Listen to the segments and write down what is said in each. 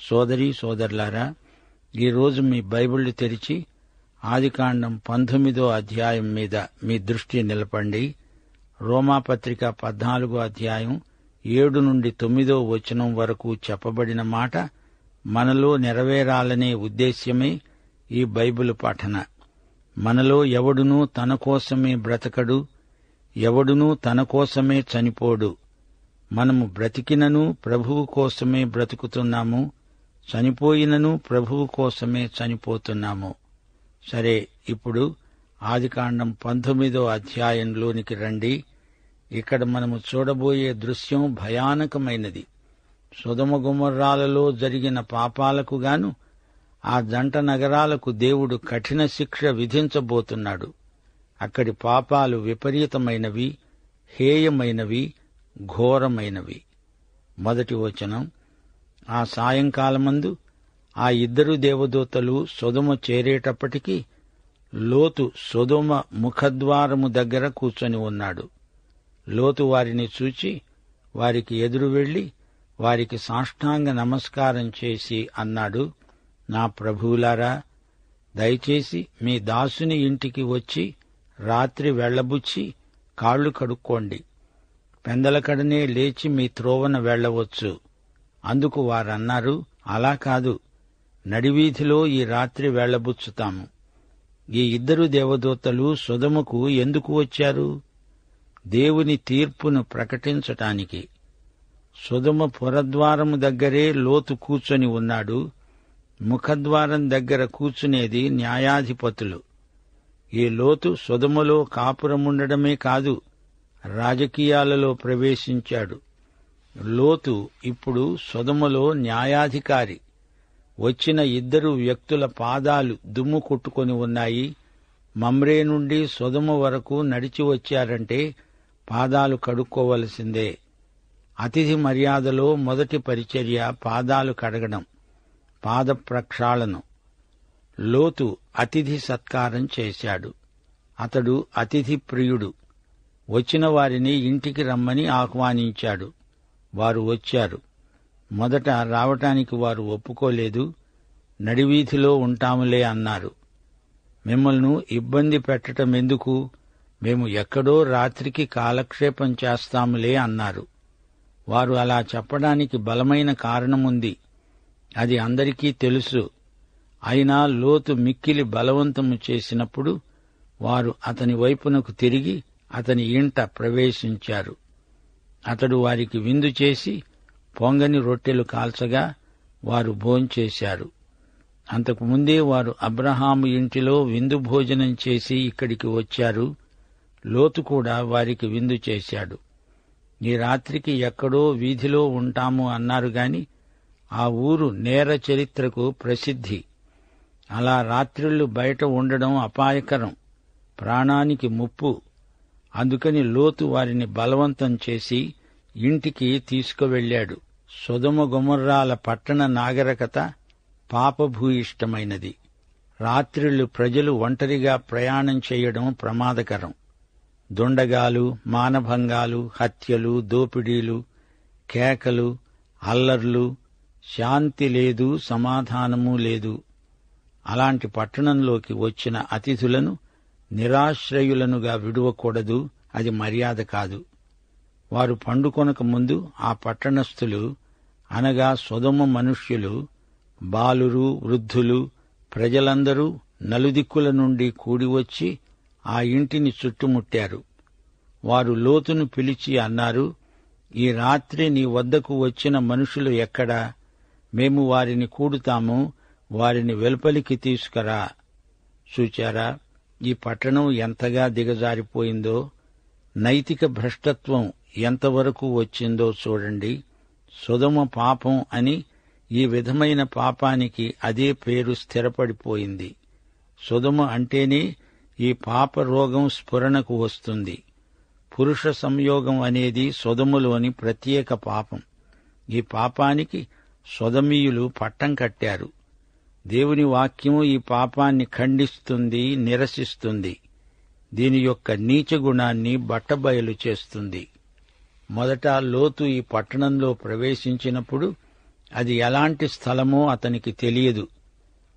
సోదరి సోదరులారా ఈరోజు మీ బైబిళ్ళు తెరిచి ఆదికాండం పంతొమ్మిదో అధ్యాయం మీద మీ దృష్టి నిలపండి. రోమాపత్రిక పద్నాలుగో అధ్యాయం ఏడు నుండి తొమ్మిదో వచనం వరకు చెప్పబడిన మాట మనలో నెరవేరాలనే ఉద్దేశ్యమే ఈ బైబిల్ పఠన. మనలో ఎవడునూ తన కోసమే బ్రతకడు ఎవడునూ తన కోసమే చనిపోడు. మనము బ్రతికినను ప్రభువు కోసమే బ్రతుకుతున్నాము చనిపోయినను ప్రభువు కోసమే చనిపోతున్నాము. సరే ఇప్పుడు ఆదికాండం పంతొమ్మిదో అధ్యాయంలోనికి రండి. ఇక్కడ మనము చూడబోయే దృశ్యం భయానకమైనది. సుధమ గుమర్రాలలో జరిగిన పాపాలకు గాను ఆ జంట నగరాలకు దేవుడు కఠిన శిక్ష విధించబోతున్నాడు. అక్కడి పాపాలు విపరీతమైనవి హేయమైనవి ఘోరమైనవి. మొదటి వచనం ఆ సాయంకాలమందు ఆ ఇద్దరు దేవదూతలు సొదుమ చేరేటప్పటికీ లోతు సొదుమ ముఖద్వారము దగ్గర కూర్చొని ఉన్నాడు. లోతు వారిని చూచి వారికి ఎదురు వెళ్ళి వారికి సాష్టాంగ నమస్కారం చేసి అన్నాడు నా ప్రభువులారా దయచేసి మీ దాసుని ఇంటికి వచ్చి రాత్రి వెళ్ళబుచ్చి కాళ్ళు కడుక్కోండి. పెందలకడనే లేచి మీ త్రోవన వెళ్ళవచ్చు అందుకు వారన్నారు అలా కాదు. నడివీధిలో ఈ రాత్రి వెళ్ళబుచ్చుతాము. ఈ ఇద్దరు దేవదూతలు సుధముకు ఎందుకు వచ్చారు? దేవుని తీర్పును ప్రకటించటానికి. సుధమ పురద్వారము దగ్గరే లోతు కూర్చొని ఉన్నాడు. ముఖద్వారం దగ్గర కూర్చునేది న్యాయాధిపతులు. ఈ లోతు సుధములో కాపురముండడమే కాదు రాజకీయాలలో ప్రవేశించాడు. లోతు ఇప్పుడు సుధములో న్యాయాధికారి. వచ్చిన ఇద్దరు వ్యక్తుల పాదాలు దుమ్ము కొట్టుకొని ఉన్నాయి. మమ్రే నుండి సుధమ వరకు నడిచి వచ్చారంటే పాదాలు కడుక్కోవలసిందే. అతిథి మర్యాదలో మొదటి పరిచర్య పాదాలు కడగడం పాద ప్రక్షాళనం లోతు అతిథి సత్కారం చేశాడు. అతడు అతిథి ప్రియుడు. వచ్చిన వారిని ఇంటికి రమ్మని ఆహ్వానించాడు. వారు వచ్చారు. మొదట రావటానికి వారు ఒప్పుకోలేదు. నడివీధిలో ఉంటాములే అన్నారు. మిమ్మల్ని ఇబ్బంది పెట్టటం ఎందుకు మేము ఎక్కడో రాత్రికి కాలక్షేపం చేస్తాములే అన్నారు. వారు అలా చెప్పడానికి బలమైన కారణముంది. అది అందరికీ తెలుసు. అయినా లోతు మిక్కిలి బలవంతము చేసినప్పుడు వారు అతని వైపునకు తిరిగి అతని ఇంట ప్రవేశించారు. అతడు వారికి విందు చేసి పొంగని రొట్టెలు కాల్చగా వారు భోంచేశారు అంతకు ముందే వారు అబ్రహాము ఇంటిలో విందు భోజనం చేసి ఇక్కడికి వచ్చారు. లోతు కూడా వారికి విందు చేశాడు. ఈ రాత్రికి ఎక్కడో వీధిలో ఉంటాము అన్నారు గాని ఆ ఊరు నేర చరిత్రకు ప్రసిద్ధి. అలా రాత్రిళ్ళు బయట ఉండడం అపాయకరం. ప్రాణానికి ముప్పు. అందుకని లోతు వారిని బలవంతం చేసి ఇంటికి తీసుకువెళ్ళాడు సుధమ గుమర్రాల పట్టణ నాగరికత పాపభూయిష్టమైనది. రాత్రిళ్ళు ప్రజలు ఒంటరిగా ప్రయాణం చేయడం ప్రమాదకరం. దుండగాలు మానభంగాలు హత్యలు దోపిడీలు కేకలు అల్లర్లు శాంతి లేదు సమాధానమూ లేదు. అలాంటి పట్టణంలోకి వచ్చిన అతిథులను నిరాశ్రయులనుగా విడువకూడదు అది మర్యాద కాదు. వారు పండుకొనక ముందు ఆ పట్టణస్థులు అనగా సుధమ మనుష్యులు బాలురు వృద్ధులు ప్రజలందరూ నలుదిక్కుల నుండి కూడివచ్చి ఆ ఇంటిని చుట్టుముట్టారు. వారు లోతును పిలిచి అన్నారు ఈ రాత్రి నీ వద్దకు వచ్చిన మనుషులు ఎక్కడా? మేము వారిని కూడుతాము వారిని వెలుపలికి తీసుకురా. చూచారా ఈ పట్టణం ఎంతగా దిగజారిపోయిందో నైతిక భ్రష్టత్వం ఎంతవరకు వచ్చిందో చూడండి. సుధమ పాపం అని ఈ విధమైన పాపానికి అదే పేరు స్థిరపడిపోయింది. సుధమ అంటేనే ఈ పాప రోగం స్ఫురణకు వస్తుంది. పురుష సంయోగం అనేది సుధములోని ప్రత్యేక పాపం. ఈ పాపానికి సొదమీయులు పట్టం కట్టారు. దేవుని వాక్యము ఈ పాపాన్ని ఖండిస్తుంది నిరసిస్తుంది. దీని యొక్క నీచ గుణాన్ని బట్టబయలు చేస్తుంది. మొదట లోతు ఈ పట్టణంలో ప్రవేశించినప్పుడు అది ఎలాంటి స్థలమో అతనికి తెలియదు.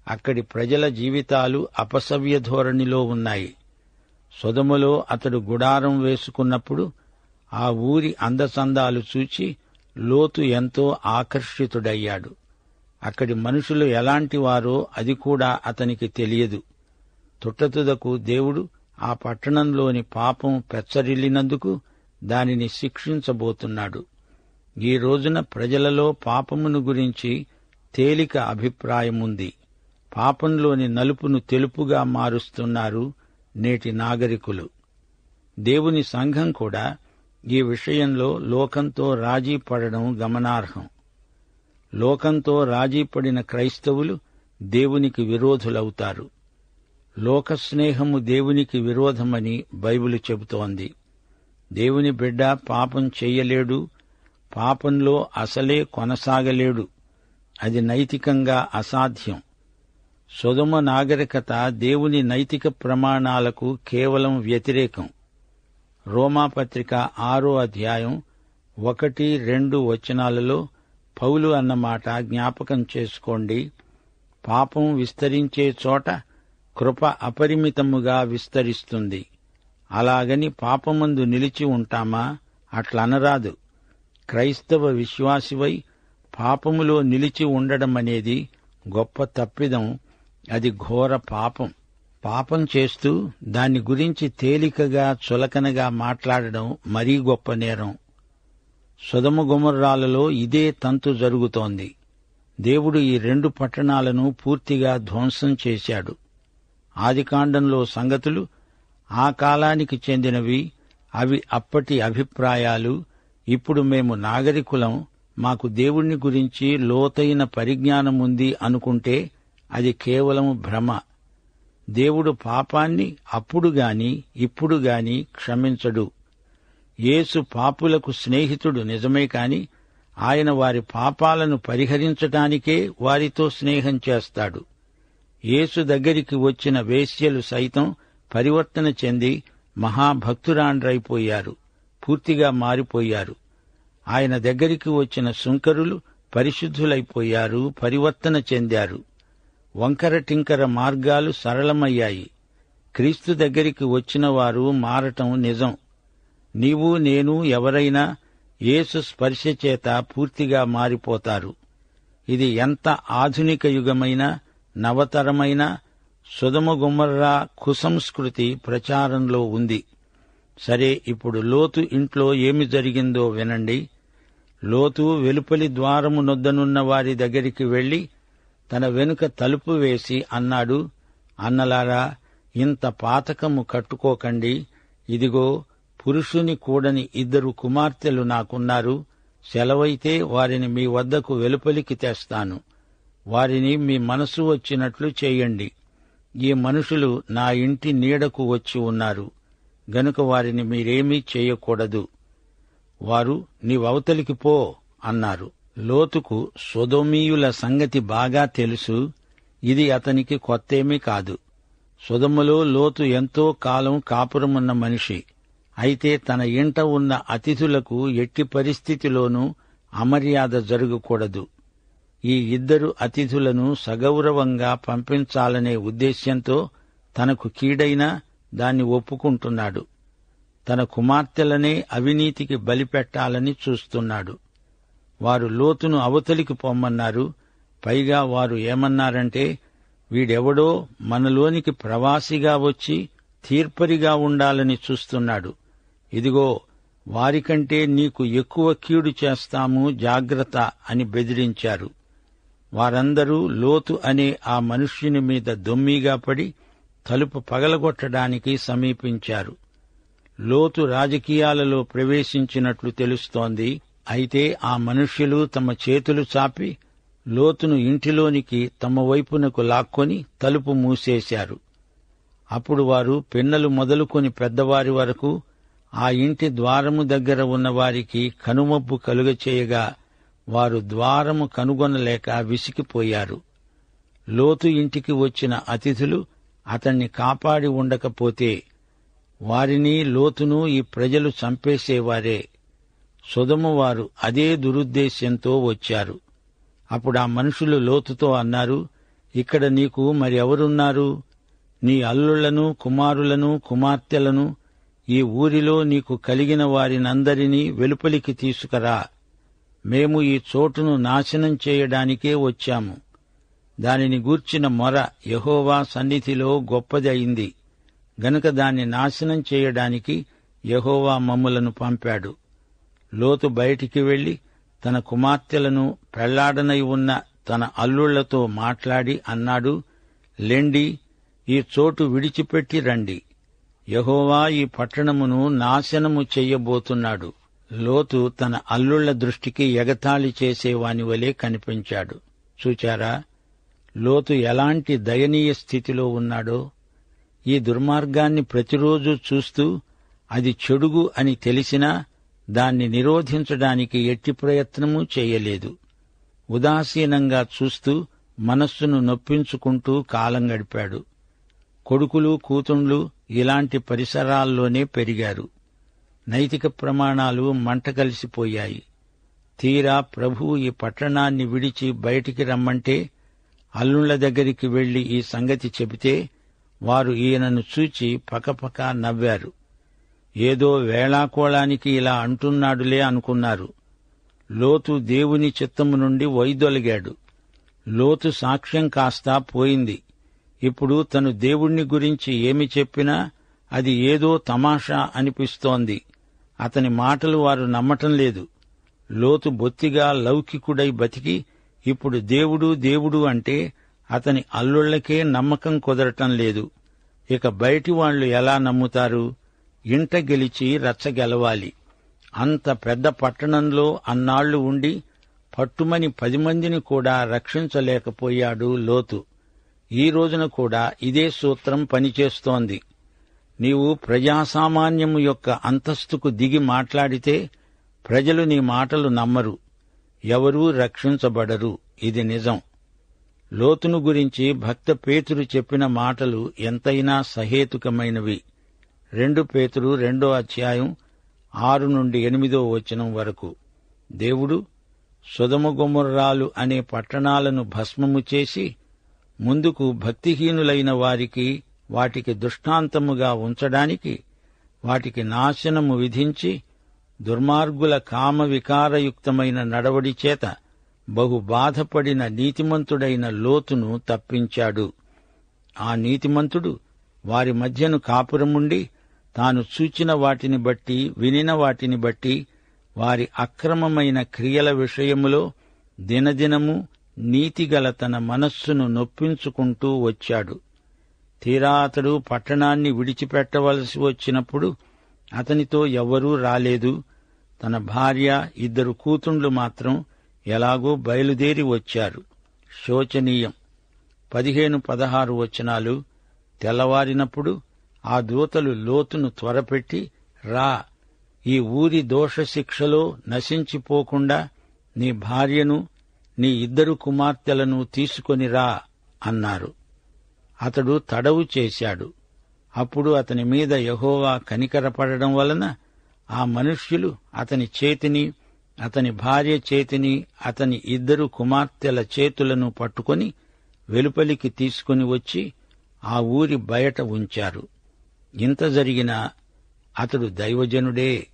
అక్కడి ప్రజల జీవితాలు అపసవ్య ధోరణిలో ఉన్నాయి. సొదములో అతడు గుడారం వేసుకున్నప్పుడు ఆ ఊరి అందచందాలు చూచి లోతు ఎంతో ఆకర్షితుడయ్యాడు. అక్కడి మనుషులు ఎలాంటి వారో అది కూడా అతనికి తెలియదు. తుట్టతుదకు దేవుడు ఆ పట్టణంలోని పాపం పెచ్చరిల్లినందుకు దానిని శిక్షించబోతున్నాడు. ఈ రోజున ప్రజలలో పాపమును గురించి తేలిక అభిప్రాయముంది. పాపంలోని నలుపును తెలుపుగా మారుస్తున్నారు నేటి నాగరికులు. దేవుని సంఘం కూడా ఈ విషయంలో లోకంతో రాజీ పడడం గమనార్హం. లోకంతో రాజీపడిన క్రైస్తవులు దేవునికి విరోధులవుతారు. లోక స్నేహము దేవునికి విరోధమని బైబిలు చెబుతోంది. దేవుని బిడ్డ పాపం చెయ్యలేడు పాపంలో అసలే కొనసాగలేడు. అది నైతికంగా అసాధ్యం. సుధమ నాగరికత దేవుని నైతిక ప్రమాణాలకు కేవలం వ్యతిరేకం. రోమాపత్రిక ఆరో అధ్యాయం ఒకటి రెండు వచనాలలో పౌలు అన్నమాట జ్ఞాపకం చేసుకోండి. పాపం విస్తరించే చోట కృప అపరిమితముగా విస్తరిస్తుంది. అలాగని పాపమందు నిలిచి ఉంటామా? అట్లనరాదు. క్రైస్తవ విశ్వాసివై పాపములో నిలిచి ఉండడం అనేది గొప్ప తప్పిదం. అది ఘోర పాపం. పాపం చేస్తూ దాని గురించి తేలికగా చులకనగా మాట్లాడడం మరీ గొప్ప నేరం. సుధమ గుమర్రాలలో ఇదే తంతు జరుగుతోంది. దేవుడు ఈ రెండు పట్టణాలను పూర్తిగా ధ్వంసం చేశాడు. ఆదికాండంలో సంగతులు ఆ కాలానికి చెందినవి అవి అప్పటి అభిప్రాయాలు ఇప్పుడు మేము నాగరికులం మాకు దేవుణ్ణి గురించి లోతైన పరిజ్ఞానం ఉంది అనుకుంటే అది కేవలం భ్రమ. దేవుడు పాపాన్ని అప్పుడు గాని ఇప్పుడు గాని క్షమించడు. యేసు పాపులకు స్నేహితుడు నిజమే కాని ఆయన వారి పాపాలను పరిహరించటానికే వారితో స్నేహం చేస్తాడు. యేసు దగ్గరికి వచ్చిన వేశ్యలు సైతం పరివర్తన చెంది మహాభక్తురాండ్రైపోయారు. పూర్తిగా మారిపోయారు. ఆయన దగ్గరికి వచ్చిన సుంకరులు పరిశుద్ధులైపోయారు పరివర్తన చెందారు. వంకర టింకర మార్గాలు సరళమయ్యాయి. క్రీస్తు దగ్గరికి వచ్చిన వారు మారటం నిజం. నీవు నేను ఎవరైనా యేసు స్పర్శ చేత పూర్తిగా మారిపోతారు. ఇది ఎంత ఆధునిక యుగమైన నవతరమైన సుధమగుమ్మర్రా కుసంస్కృతి ప్రచారంలో ఉంది. సరే ఇప్పుడు లోతు ఇంట్లో ఏమి జరిగిందో వినండి. లోతు వెలుపలి ద్వారము నొద్దనున్న వారి దగ్గరికి వెళ్ళి తన వెనుక తలుపు వేసి అన్నాడు అన్నలారా ఇంత పాతకము కట్టుకోకండి. ఇదిగో పురుషుని కూడని ఇద్దరు కుమార్తెలు నాకున్నారు. సెలవైతే వారిని మీ వద్దకు వెలుపలికి తెస్తాను. వారిని మీ మనసు వచ్చినట్లు చేయండి. ఈ మనుషులు నా ఇంటి నీడకు వచ్చి ఉన్నారు. గనుక వారిని మీరేమీ చేయకూడదు. వారు నీవవతలికి పో అన్నారు. లోతుకు సొదొమీయుల సంగతి బాగా తెలుసు. ఇది అతనికి కొత్తేమీ కాదు. సుధములో లోతు ఎంతో కాలం కాపురమున్న మనిషి. అయితే తన ఇంట ఉన్న అతిథులకు ఎట్టి పరిస్థితిలోనూ అమర్యాద జరగకూడదు. ఈ ఇద్దరు అతిథులను సగౌరవంగా పంపించాలనే ఉద్దేశ్యంతో తనకు కీడైనా దాన్ని ఒప్పుకుంటున్నాడు. తన కుమార్తెలనే అవినీతికి బలిపెట్టాలని చూస్తున్నాడు. వారు లోతును అవతలికి పొమ్మన్నారు. పైగా వారు ఏమన్నారంటే వీడెవడో మనలోనికి ప్రవాసిగా వచ్చి తీర్పరిగా ఉండాలని చూస్తున్నాడు. ఇదిగో వారికంటే నీకు ఎక్కువ కీడు చేస్తాము జాగ్రత్త అని బెదిరించారు. వారందరూ లోతు అనే ఆ మనుష్యుని మీద దొమ్మిగా పడి తలుపు పగలగొట్టడానికి సమీపించారు. లోతు రాజకీయాలలో ప్రవేశించినట్లు తెలుస్తోంది. అయితే ఆ మనుష్యులు తమ చేతులు చాపి లోతును ఇంటిలోనికి తమ వైపునకు లాక్కొని తలుపు మూసేశారు. అప్పుడు వారు పిన్నలు మొదలుకొని పెద్దవారి వరకు ఆ ఇంటి ద్వారము దగ్గర ఉన్నవారికి కనుమబ్బు కలుగచేయగా వారు ద్వారము కనుగొనలేక విసిగిపోయారు. లోతు ఇంటికి వచ్చిన అతిథులు అతన్ని కాపాడి ఉండకపోతే వారిని లోతును ఈ ప్రజలు చంపేసేవారే. సుధమువారు అదే దురుద్దేశ్యంతో వచ్చారు. అప్పుడు ఆ మనుషులు లోతుతో అన్నారు ఇక్కడ నీకు మరి ఎవరున్నారు నీ అల్లుళ్ళను కుమారులను కుమార్తెలను ఈ ఊరిలో నీకు కలిగిన వారినందరినీ వెలుపలికి తీసుకురా. మేము ఈ చోటును నాశనం చేయడానికే వచ్చాము. దానిని గూర్చిన మొర యహోవా సన్నిధిలో గొప్పది అయింది. గనుక దాన్ని నాశనం చేయడానికి యహోవా మమ్ములను పంపాడు. లోతు బయటికి వెళ్ళి తన కుమార్తెలను పెళ్ళాడనై ఉన్న తన అల్లుళ్ళతో మాట్లాడి అన్నాడు లెండి ఈ చోటు విడిచిపెట్టి రండి. యహోవా ఈ పట్టణమును నాశనము చెయ్యబోతున్నాడు లోతు తన అల్లుళ్ళ దృష్టికి ఎగతాళి చేసేవాని వలె కనిపించాడు. చూచారా? లోతు ఎలాంటి దయనీయ స్థితిలో ఉన్నాడో? ఈ దుర్మార్గాన్ని ప్రతిరోజు చూస్తూ అది చెడుగు అని తెలిసినా దాన్ని నిరోధించడానికి ఎట్టి ప్రయత్నమూ చేయలేదు. ఉదాసీనంగా చూస్తూ మనస్సును నొప్పించుకుంటూ కాలం గడిపాడు. కొడుకులు కూతుండ్లు ఇలాంటి పరిసరాల్లోనే పెరిగారు. నైతిక ప్రమాణాలు మంట కలిసిపోయాయి తీరా ప్రభువు ఈ పట్టణాన్ని విడిచి బయటికి రమ్మంటే అల్లుళ్ళ దగ్గరికి వెళ్ళి ఈ సంగతి చెబితే వారు ఈయనను చూచి పకపక నవ్వారు. ఏదో వేళాకోళానికి ఇలా అంటున్నాడులే అనుకున్నారు. లోతు దేవుని చిత్తము నుండి వైదొలిగాడు. లోతు సాక్ష్యం కాస్తా పోయింది. ఇప్పుడు తను దేవుణ్ణి గురించి ఏమి చెప్పినా అది ఏదో తమాషా అనిపిస్తోంది. అతని మాటలు వారు నమ్మటం లేదు. లోతు బొత్తిగా లౌకికుడై బతికి ఇప్పుడు దేవుడు దేవుడు అంటే అతని అల్లుళ్ళకే నమ్మకం కుదరటం లేదు. ఇక బయటి వాళ్ళు ఎలా నమ్ముతారు? ఇంట గెలిచి రచ్చగెలవాలి అంత పెద్ద పట్టణంలో అన్నాళ్ళు ఉండి పట్టుమని పది మందిని కూడా రక్షించలేకపోయాడు లోతు. ఈ రోజున కూడా ఇదే సూత్రం పనిచేస్తోంది. నీవు ప్రజాసామాన్యము యొక్క అంతస్తుకు దిగి మాట్లాడితే ప్రజలు నీ మాటలు నమ్మరు. ఎవరూ రక్షించబడరు. ఇది నిజం. లోతును గురించి భక్త పేతురు చెప్పిన మాటలు ఎంతైనా సహేతుకమైనవి. రెండు పేతురు రెండో అధ్యాయం ఆరు నుండి ఎనిమిదో వచనం వరకు. దేవుడు సుధమగుమర్రాలు అనే పట్టణాలను భస్మము చేసి ముందుకు భక్తిహీనులైన వారికి వాటికి దృష్టాంతముగా ఉంచడానికి వాటికి నాశనము విధించి దుర్మార్గుల కామ వికారయుక్తమైన నడవడి చేత బహు బాధపడిన నీతిమంతుడైన లోతును తప్పించాడు. ఆ నీతిమంతుడు వారి మధ్యను కాపురముండి తాను చూచిన వాటిని బట్టి వినిన వాటిని బట్టి వారి అక్రమమైన క్రియల విషయములో దినదినము నీతిగల తన మనస్సును నొప్పించుకుంటూ వచ్చాడు. తీరా అతడు పట్టణాన్ని విడిచిపెట్టవలసి వచ్చినప్పుడు అతనితో ఎవ్వరూ రాలేదు. తన భార్య ఇద్దరు కూతుండ్లు మాత్రం ఎలాగో బయలుదేరి వచ్చారు. శోచనీయం. పదిహేను పదహారు వచనాలు తెల్లవారినప్పుడు ఆ దూతలు లోతును త్వరపెట్టి రా ఈ ఊరి దోషశిక్షలో నశించిపోకుండా నీ భార్యను నీ ఇద్దరు కుమార్తెలను తీసుకొని రా అన్నారు. అతడు తడవు చేశాడు. అప్పుడు అతని మీద యహోవా కనికరపడడం వలన ఆ మనుష్యులు అతని చేతిని అతని భార్య చేతిని అతని ఇద్దరు కుమార్తెల చేతులను పట్టుకొని వెలుపలికి తీసుకుని వచ్చి ఆ ఊరి బయట ఉంచారు. ఇంత జరిగినా అతడు దైవజనుడే.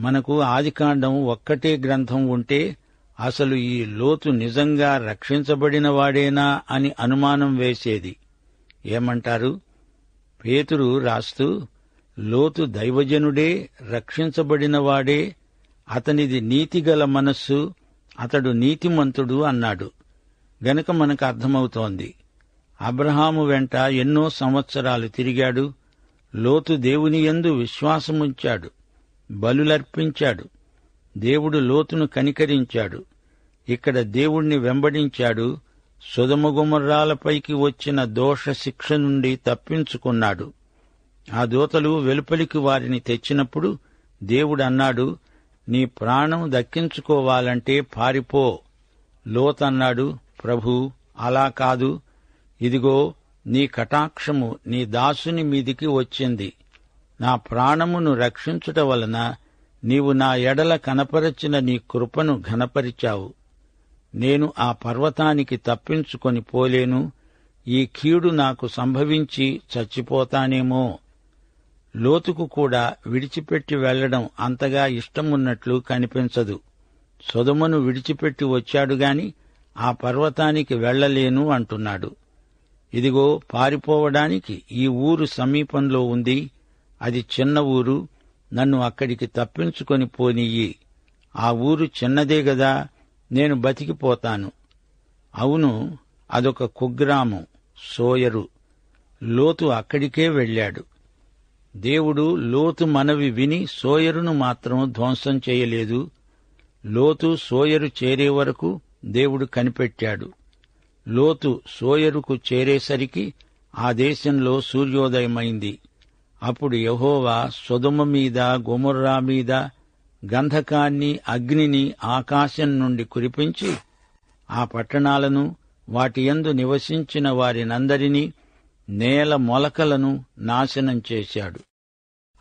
మనకు ఆదికాండం ఒక్కటే గ్రంథం ఉంటే అసలు ఈ లోతు నిజంగా రక్షించబడిన వాడేనా అని అనుమానం వేసేది. ఏమంటారు? పేతురు రాస్తూ లోతు దైవజనుడే రక్షించబడినవాడే అతనిది నీతిగల మనస్సు అతడు నీతిమంతుడు అన్నాడు. గనుక మనకు అర్థమవుతోంది. అబ్రహాము వెంట ఎన్నో సంవత్సరాలు తిరిగాడు. లోతు దేవుని యందు విశ్వాసముంచాడు. బలులర్పించాడు. దేవుడు లోతును కనికరించాడు. ఇక్కడ దేవుణ్ణి వెంబడించాడు. సుధమగుమర్రాలపైకి వచ్చిన దోష శిక్ష నుండి తప్పించుకున్నాడు. ఆ దూతలు వెలుపలికి వారిని తెచ్చినప్పుడు దేవుడన్నాడు నీ ప్రాణం దక్కించుకోవాలంటే పారిపో. లోతన్నాడు ప్రభు అలా కాదు. ఇదిగో నీ కటాక్షము నీ దాసుని మీదికి వచ్చింది. నా ప్రాణమును రక్షించుట వలన నీవు నా ఎడల కనపరచిన నీ కృపను ఘనపరిచావు. నేను ఆ పర్వతానికి తప్పించుకొని పోలేను. ఈ కీడు నాకు సంభవించి చచ్చిపోతానేమో. లోతుకు కూడా విడిచిపెట్టి వెళ్ళడం అంతగా ఇష్టమున్నట్లు కనిపించదు. సొదమును విడిచిపెట్టి వచ్చాడుగాని ఆ పర్వతానికి వెళ్ళలేను అంటున్నాడు. ఇదిగో పారిపోవడానికి ఈ ఊరు సమీపంలో ఉంది. అది చిన్న ఊరు. నన్ను అక్కడికి తప్పించుకొని పోనియ్యి ఆ ఊరు చిన్నదే గదా నేను బతికిపోతాను. అవును అదొక కుగ్రామం సోయరు. లోతు అక్కడికే వెళ్ళాడు. దేవుడు లోతు మనవి విని సోయరును మాత్రం ధ్వంసం చేయలేదు. లోతు సోయరు చేరే వరకు దేవుడు కనిపెట్టాడు. లోతు సోయరుకు చేరేసరికి ఆ దేశంలో సూర్యోదయమైంది. అప్పుడు యహోవా సొదుమ మీద గుమర్రా మీద గంధకాన్ని అగ్నిని ఆకాశం నుండి కురిపించి ఆ పట్టణాలను వాటి యందు నివసించిన వారినందరినీ నేల మొలకలను నాశనం చేశాడు.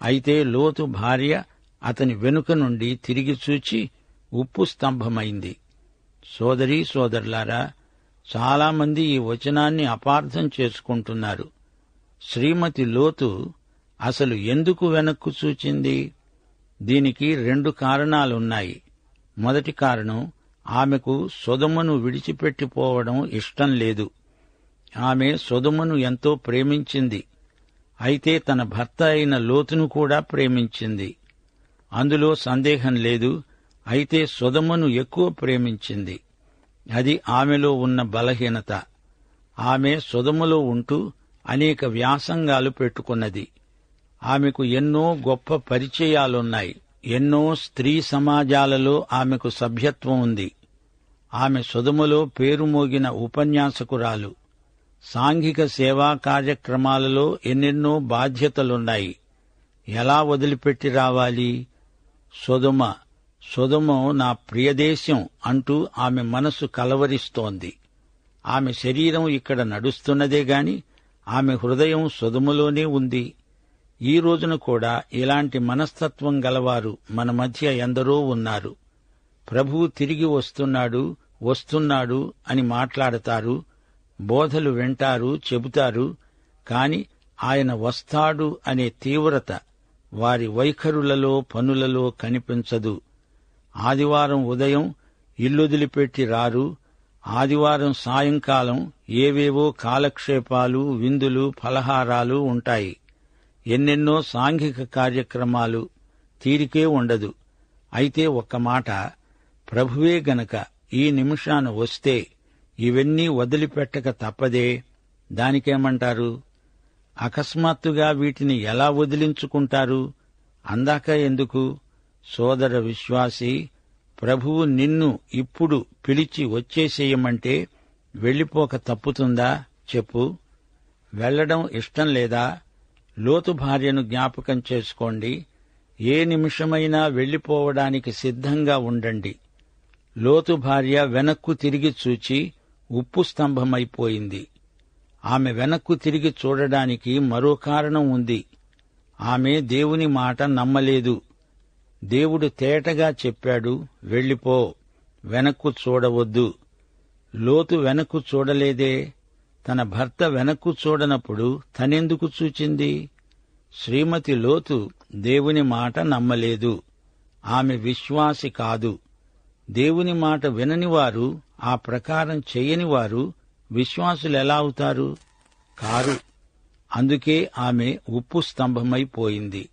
అయితే లోతు భార్య అతని వెనుక నుండి తిరిగి చూచి ఉప్పు స్తంభమైంది. సోదరీ సోదరులారా చాలామంది ఈ వచనాన్ని అపార్థం చేసుకుంటున్నారు. శ్రీమతి లోతు అసలు ఎందుకు వెనక్కు చూచింది దీనికి రెండు కారణాలున్నాయి. మొదటి కారణం ఆమెకు సుధమును విడిచిపెట్టిపోవడం ఇష్టం లేదు. ఆమె సుధమును ఎంతో ప్రేమించింది. అయితే తన భర్త అయిన లోతును కూడా ప్రేమించింది. అందులో సందేహం లేదు అయితే సుధమును ఎక్కువ ప్రేమించింది. అది ఆమెలో ఉన్న బలహీనత. ఆమె సుధములో ఉంటూ అనేక వ్యాసంగాలు పెట్టుకున్నది. ఆమెకు ఎన్నో గొప్ప పరిచయాలున్నాయి. ఎన్నో స్త్రీ సమాజాలలో ఆమెకు సభ్యత్వం ఉంది. ఆమె సొదములో పేరు మోగిన ఉపన్యాసకురాలు. సాంఘిక సేవా కార్యక్రమాలలో ఎన్నెన్నో బాధ్యతలున్నాయి. ఎలా వదిలిపెట్టి రావాలి? సొదుమ సొదుమ నా ప్రియదేశం అంటూ ఆమె మనసు కలవరిస్తోంది. ఆమె శరీరం ఇక్కడ నడుస్తున్నదే గాని ఆమె హృదయం సొదుములోనే ఉంది. ఈ రోజున కూడా ఇలాంటి మనస్తత్వం గలవారు మన మధ్య ఎందరో ఉన్నారు. ప్రభువు తిరిగి వస్తున్నాడు వస్తున్నాడు అని మాట్లాడతారు బోధలు వింటారు చెబుతారు కాని ఆయన వస్తాడు అనే తీవ్రత వారి వైఖరులలో పనులలో కనిపించదు. ఆదివారం ఉదయం ఇల్లుదిలిపెట్టి రారు ఆదివారం సాయంకాలం ఏవేవో కాలక్షేపాలు విందులు ఫలహారాలు ఉంటాయి. ఎన్నెన్నో సాంఘిక కార్యక్రమాలు తీరికే ఉండదు. అయితే ఒక్క మాట ప్రభువే గనక ఈ నిమిషాన వస్తే ఇవన్నీ వదిలిపెట్టక తప్పదే. దానికేమంటారు? అకస్మాత్తుగా వీటిని ఎలా వదిలించుకుంటారు? అందాక ఎందుకు? సోదర విశ్వాసి ప్రభువు నిన్ను ఇప్పుడు పిలిచి వచ్చేసేయమంటే వెళ్ళిపోక తప్పుతుందా? చెప్పు. వెళ్ళడం ఇష్టం లేదా? లోతు భార్యను జ్ఞాపకం చేసుకోండి. ఏ నిమిషమైనా వెళ్ళిపోవడానికి సిద్ధంగా ఉండండి. లోతు భార్య వెనక్కు తిరిగి చూచి ఉప్పు స్తంభమైపోయింది. ఆమె వెనక్కు తిరిగి చూడడానికి మరో కారణం ఉంది. ఆమె దేవుని మాట నమ్మలేదు. దేవుడు తేటగా చెప్పాడు వెళ్ళిపో వెనక్కు చూడవద్దు. లోతు వెనక్కు చూడలేదే తన భర్త వెనక్కు చూడనప్పుడు తనెందుకు చూచింది? శ్రీమతి లోతు దేవుని మాట నమ్మలేదు. ఆమె విశ్వాసి కాదు. దేవుని మాట వినని వారు ఆ ప్రకారం చెయ్యని వారు విశ్వాసులెలా అవుతారు? కారు. అందుకే ఆమె ఉప్పు స్తంభమైపోయింది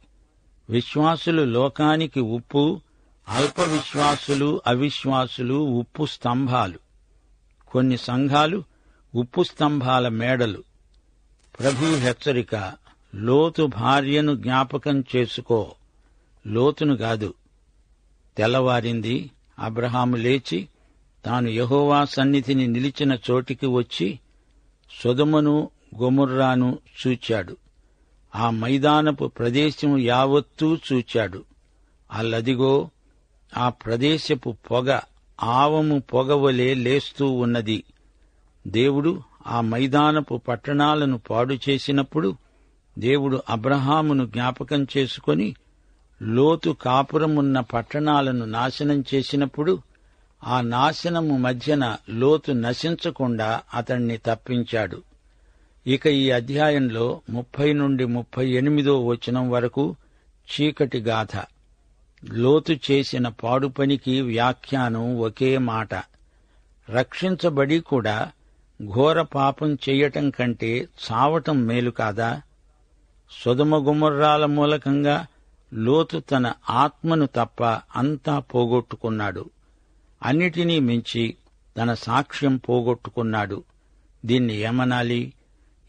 విశ్వాసులు లోకానికి ఉప్పు అల్ప విశ్వాసులు అవిశ్వాసులు ఉప్పు స్తంభాలు. కొన్ని సంఘాలు ఉప్పు స్తంభాల మేడలు. ప్రభు హెచ్చరిక లోతు భార్యను జ్ఞాపకం చేసుకో. లోతును కాదు. తెల్లవారింది అబ్రహాము లేచి తాను యహోవా సన్నిధిని నిలిచిన చోటికి వచ్చి సొదమును గొముర్రాను చూచాడు. ఆ మైదానపు ప్రదేశం యావత్తూ చూచాడు. అల్లదిగో ఆ ప్రదేశపు పొగ ఆవము పొగవలే లేస్తూ ఉన్నది. దేవుడు ఆ మైదానపు పట్టణాలను పాడు చేసినప్పుడు దేవుడు అబ్రహామును జ్ఞాపకం చేసుకొని లోతు కాపురమున్న పట్టణాలను నాశనం చేసినప్పుడు ఆ నాశనము మధ్యన లోతు నశించకుండా అతణ్ణి తప్పించాడు. ఇక ఈ అధ్యాయంలో ముప్పై నుండి ముప్పై ఎనిమిదో వచనం వరకు చీకటి గాథ. లోతు చేసిన పాడుపనికి వ్యాఖ్యానం ఒకే మాట. రక్షించబడి కూడా ఘోర పాపం చెయ్యటం కంటే చావటం మేలు కాదా? సుధమగుమర్రాల మూలకంగా లోతు తన ఆత్మను తప్ప అంతా పోగొట్టుకున్నాడు. అన్నిటినీ మించి తన సాక్ష్యం పోగొట్టుకున్నాడు. దీన్ని ఏమనాలి?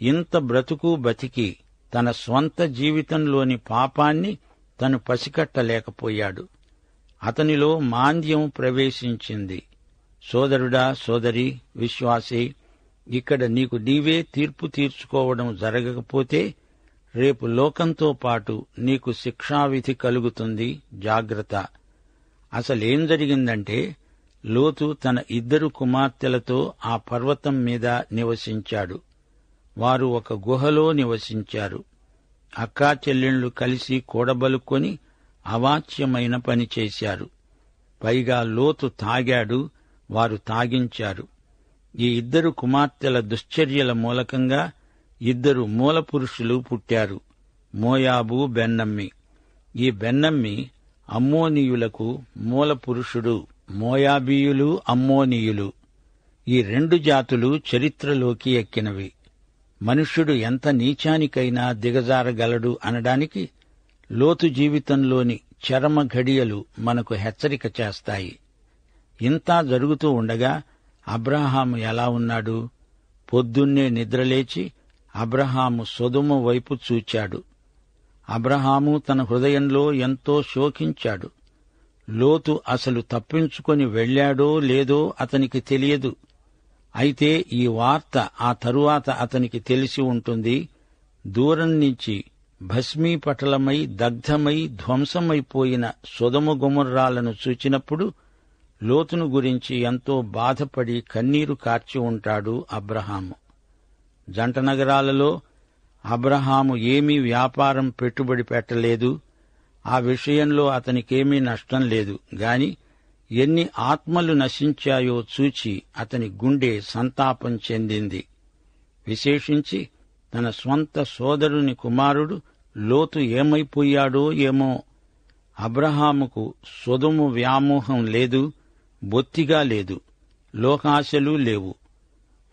ఇంత బ్రతుకు బతికి తన స్వంత జీవితంలోని పాపాన్ని తను పసికట్టలేకపోయాడు. అతనిలో మాంద్యం ప్రవేశించింది. సోదరుడా సోదరి విశ్వాసి ఇక్కడ నీకు నీవే తీర్పు తీర్చుకోవడం జరగకపోతే రేపు లోకంతో పాటు నీకు శిక్షావిధి కలుగుతుంది. జాగ్రత్త. అసలేం జరిగిందంటే లోతు తన ఇద్దరు కుమార్తెలతో ఆ పర్వతం మీద నివసించాడు. వారు ఒక గుహలో నివసించారు. అక్కా చెల్లెళ్ళు కలిసి కూడబలుక్కొని అవాచ్యమైన పని చేశారు. పైగా లోతు తాగాడు వారు తాగించారు. ఈ ఇద్దరు కుమార్తెల దుశ్చర్యల మూలకంగా ఇద్దరు మూల పురుషులు పుట్టారు మోయాబు బెన్నమ్మి. ఈ బెన్నమ్మి అమ్మోనీయులకు మూల పురుషుడు మోయాబీయులు అమ్మోనీయులు. ఈ రెండు జాతులు చరిత్రలోకి ఎక్కినవి. మనుష్యుడు ఎంత నీచానికైనా దిగజారగలడు అనడానికి లోతు జీవితంలోని చరమ ఘడియలు మనకు హెచ్చరిక చేస్తాయి. ఇంతా జరుగుతూ ఉండగా అబ్రహాము ఎలా ఉన్నాడు? పొద్దున్నే నిద్రలేచి అబ్రహాము సొదుమ వైపు చూచాడు. అబ్రహాము తన హృదయంలో ఎంతో శోకించాడు. లోతు అసలు తప్పించుకొని వెళ్ళాడో లేదో అతనికి తెలియదు. అయితే ఈ వార్త ఆ తరువాత అతనికి తెలిసి ఉంటుంది. దూరం నుంచి భస్మీపటలమై దగ్ధమై ధ్వంసమైపోయిన సుధమ గుమర్రాలను చూచినప్పుడు లోతును గురించి ఎంతో బాధపడి కన్నీరు కార్చి ఉంటాడు అబ్రహాము. జంట నగరాలలో అబ్రహాము ఏమీ వ్యాపారం పెట్టుబడి పెట్టలేదు. ఆ విషయంలో అతనికేమీ నష్టం లేదు. గాని ఎన్ని ఆత్మలు నశించాయో చూచి అతని గుండె సంతాపం చెందింది. విశేషించి తన స్వంత సోదరుని కుమారుడు లోతు ఏమైపోయాడో ఏమో. అబ్రహాముకు సొదుము వ్యామోహం లేదు. బొత్తిగా లేదు. లోకాశలు లేవు.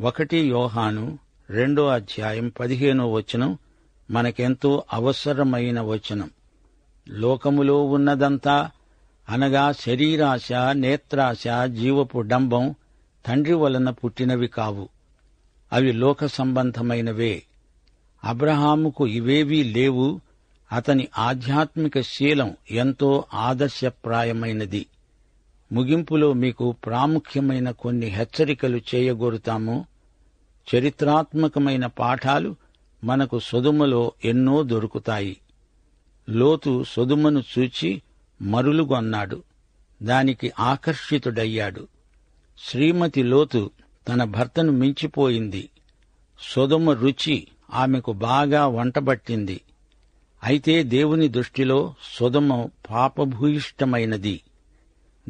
ఒకటి యోహాను రెండో అధ్యాయం పదిహేనో వచనం మనకెంతో అవసరమైన వచనం. లోకములో ఉన్నదంతా అనగా శరీరాశ నేత్రాశ జీవపు డంబం తండ్రి వలన పుట్టినవి కావు. అవి లోక సంబంధమైనవే. అబ్రహాముకు ఇవేవీ లేవు. అతని ఆధ్యాత్మిక శీలం ఎంతో ఆదర్శప్రాయమైనది. ముగింపులో మీకు ప్రాముఖ్యమైన కొన్ని హెచ్చరికలు చేయగోరుతాము. చరిత్రాత్మకమైన పాఠాలు మనకు సొదుమలో ఎన్నో దొరుకుతాయి. లోతు సొదుమను చూచి మరులుగొన్నాడు. దానికి ఆకర్షితుడయ్యాడు. శ్రీమతి లోతు తన భర్తను మించిపోయింది. సొదుమ రుచి ఆమెకు బాగా వంటబట్టింది. అయితే దేవుని దృష్టిలో సొదుమ పాపభూయిష్టమైనది.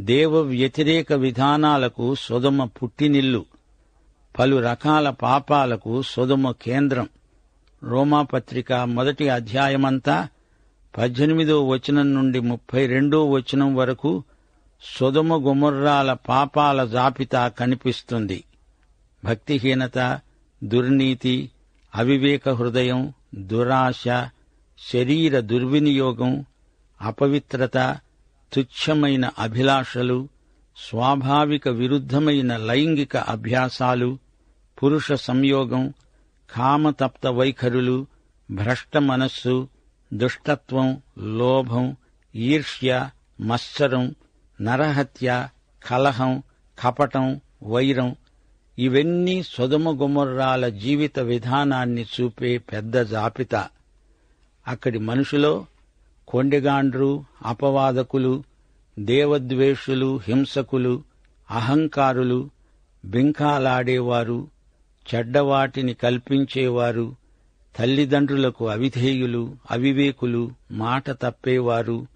దేవ వ్యతిరేక విధానాలకు సొదుమ పుట్టినిల్లు. పలు రకాల పాపాలకు సొదుమ కేంద్రం. రోమాపత్రిక మొదటి అధ్యాయమంతా పద్దెనిమిదో వచనం నుండి ముప్పై రెండో వచనం వరకు సొదుమ గుమర్రాల పాపాల జాబితా కనిపిస్తుంది. భక్తిహీనత దుర్నీతి అవివేక హృదయం దురాశ శరీర దుర్వినియోగం అపవిత్రత తుచ్ఛమైన అభిలాషలు స్వాభావిక విరుద్ధమైన లైంగిక అభ్యాసాలు పురుష సంయోగం కామతప్త వైఖరులు భ్రష్ట మనస్సు దుష్టత్వం లోభం ఈర్ష్య మత్సరం నరహత్య కలహం కపటం వైరం ఇవన్నీ సొదుమ గుమర్రాల జీవిత విధానాన్ని చూపే పెద్ద జాబితా. అక్కడి మనుషులో కొండెగాండ్రు అపవాదకులు దేవద్వేషులు హింసకులు అహంకారులు బింకాలాడేవారు చెడ్డవాటిని కల్పించేవారు తల్లిదండ్రులకు అవిధేయులు అవివేకులు మాట తప్పేవారు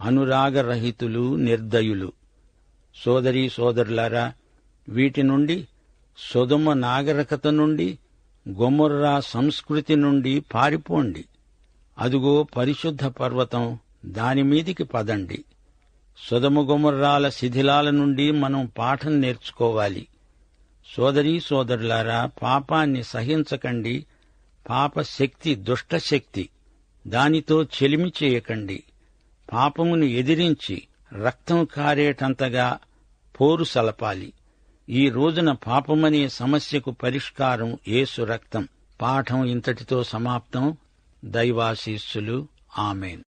అనురాగరహితులు నిర్దయులు. సోదరీ సోదరులారా వీటి నుండి సుధుమ నాగరికత నుండి గొమొర్రా సంస్కృతి నుండి పారిపోండి. అదుగో పరిశుద్ధ పర్వతం దానిమీదికి పదండి. సుధముగుమర్రాల శిథిలాల నుండి మనం పాఠం నేర్చుకోవాలి. సోదరీ సోదరులారా పాపాన్ని సహించకండి. పాపశక్తి దుష్టశక్తి దానితో చెలిమి చేయకండి. పాపమును ఎదిరించి రక్తం కారేటంతగా పోరు సలపాలి. ఈ రోజున పాపమనే సమస్యకు పరిష్కారం ఏసు రక్తం. పాఠం ఇంతటితో సమాప్తం. దైవాశీస్సులు. ఆమెన్.